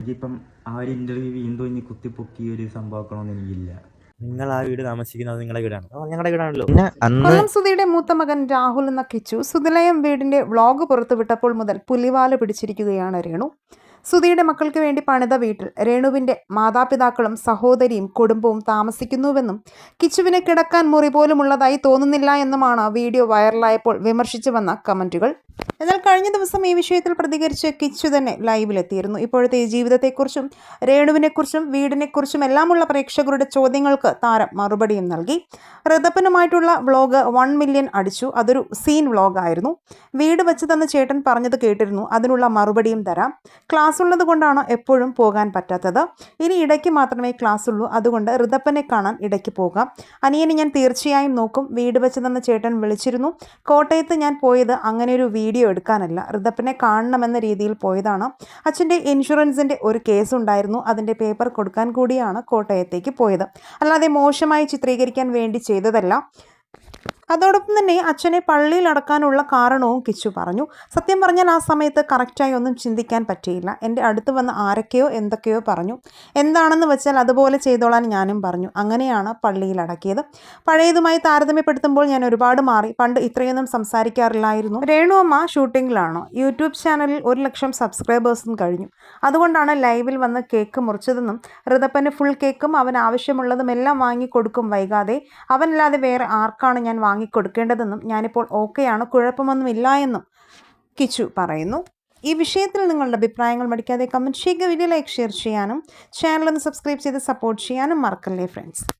എനിക്കിപ്പം ആ ഒരു ഇന്റർവ്യൂ വീണ്ടും ഇനി കുത്തിപ്പൊക്കി ഒരു സംഭവമാക്കണമെന്ന് എനിക്കില്ല. നിങ്ങൾ ആ വീട് താമസിക്കുന്നത് നിങ്ങളുടെ വീടാണ്. ഞങ്ങളുടെ വീടാണല്ലോ. പിന്നെ അന്ന് കൊല്ലം സുധിയുടെ മൂത്ത മകൻ രാഹുൽ എന്ന കിച്ചു സുധിലയം വീടിന്റെ വ്ളോഗ് പുറത്തുവിട്ടപ്പോൾ മുതൽ പുലിവാല പിടിച്ചിരിക്കുകയാണ് രേണു. സുധിയുടെ മക്കൾക്ക് വേണ്ടി പണിത വീട്ടിൽ രേണുവിന്റെ മാതാപിതാക്കളും സഹോദരിയും കുടുംബവും താമസിക്കുന്നുവെന്നും കിച്ചുവിനെ കിടക്കാൻ മുറി പോലും ഉള്ളതായി തോന്നുന്നില്ല എന്നുമാണ് വീഡിയോ വൈറലായപ്പോൾ വിമർശിച്ചു വന്ന കമന്റുകൾ എന്നാൽ കഴിഞ്ഞ ദിവസം ഈ വിഷയത്തിൽ പ്രതികരിച്ച് കിച്ചു തന്നെ ലൈവിലെത്തിയിരുന്നു. ഇപ്പോഴത്തെ ഈ ജീവിതത്തെക്കുറിച്ചും രേണുവിനെക്കുറിച്ചും വീടിനെക്കുറിച്ചും എല്ലാമുള്ള പ്രേക്ഷകരുടെ ചോദ്യങ്ങൾക്ക് താരം മറുപടിയും നൽകി. ഋതപ്പനുമായിട്ടുള്ള വ്ളോഗ് വൺ മില്യൺ അടിച്ചു. അതൊരു സീൻ വ്ളോഗായിരുന്നു വീട് വെച്ച് തന്ന ചേട്ടൻ പറഞ്ഞത് കേട്ടിരുന്നു. അതിനുള്ള മറുപടിയും തരാം. ക്ലാസ് ഉള്ളത് കൊണ്ടാണോ എപ്പോഴും പോകാൻ പറ്റാത്തത്? ഇനി ഇടയ്ക്ക് മാത്രമേ ക്ലാസ് ഉള്ളൂ അതുകൊണ്ട് ഋതപ്പനെ കാണാൻ ഇടയ്ക്ക് പോകാം. അനിയനെ ഞാൻ തീർച്ചയായും നോക്കും. വീട് വെച്ച് തന്ന ചേട്ടൻ വിളിച്ചിരുന്നു. കോട്ടയത്ത് ഞാൻ പോയത് അങ്ങനെ ഒരു വീഡിയോ എടുക്കാനല്ല. ഋതപ്പനെ കാണണമെന്ന രീതിയിൽ പോയതാണ്. അച്ഛന്റെ ഇൻഷുറൻസിന്റെ ഒരു കേസ് ഉണ്ടായിരുന്നു അതിന്റെ പേപ്പർ കൊടുക്കാൻ കൂടിയാണ് കോട്ടയത്തേക്ക് പോയത്. അല്ലാതെ മോശമായി ചിത്രീകരിക്കാൻ വേണ്ടി ചെയ്തതല്ല. അതോടൊപ്പം തന്നെ അച്ഛനെ പള്ളിയിൽ അടക്കാനുള്ള കാരണവും കിച്ചു പറഞ്ഞു. സത്യം പറഞ്ഞാൽ ആ സമയത്ത് കറക്റ്റായി ഒന്നും ചിന്തിക്കാൻ പറ്റിയില്ല. എന്റെ അടുത്ത് വന്ന് ആരൊക്കെയോ എന്തൊക്കെയോ പറഞ്ഞു. എന്താണെന്ന് വെച്ചാൽ അതുപോലെ ചെയ്തോളാൻ ഞാനും പറഞ്ഞു. അങ്ങനെയാണ് പള്ളിയിൽ അടക്കിയത്. പഴയതുമായി താരതമ്യപ്പെടുത്തുമ്പോൾ ഞാൻ ഒരുപാട് മാറി. പണ്ട് ഇത്രയൊന്നും സംസാരിക്കാറില്ലായിരുന്നു. രേണു അമ്മ ഷൂട്ടിങ്ങിലാണോ? യൂട്യൂബ് ചാനലിൽ ഒരു ലക്ഷം സബ്സ്ക്രൈബേഴ്സും കഴിഞ്ഞു. അതുകൊണ്ടാണ് ലൈവിൽ വന്ന് കേക്ക് മുറിച്ചതെന്നും ഋതപ്പന് ഫുൾ കേക്കും അവൻ ആവശ്യമുള്ളതും എല്ലാം വാങ്ങിക്കൊടുക്കും വൈകാതെ. അവനല്ലാതെ വേറെ ആർക്കാണ് ഞാൻ വാങ്ങിക്കൊടുക്കേണ്ടതെന്നും ഞാനിപ്പോൾ ഓക്കെയാണ് കുഴപ്പമൊന്നുമില്ല എന്നും കിച്ചു പറയുന്നു. ഈ വിഷയത്തിൽ നിങ്ങളുടെ അഭിപ്രായങ്ങൾ മടിക്കാതെ കമന്റ് ചെയ്യുക വീഡിയോ ലൈക്ക് ഷെയർ ചെയ്യാനും ചാനൽ ഒന്ന് സബ്സ്ക്രൈബ് ചെയ്ത് സപ്പോർട്ട് ചെയ്യാനും മറക്കല്ലേ ഫ്രണ്ട്സ്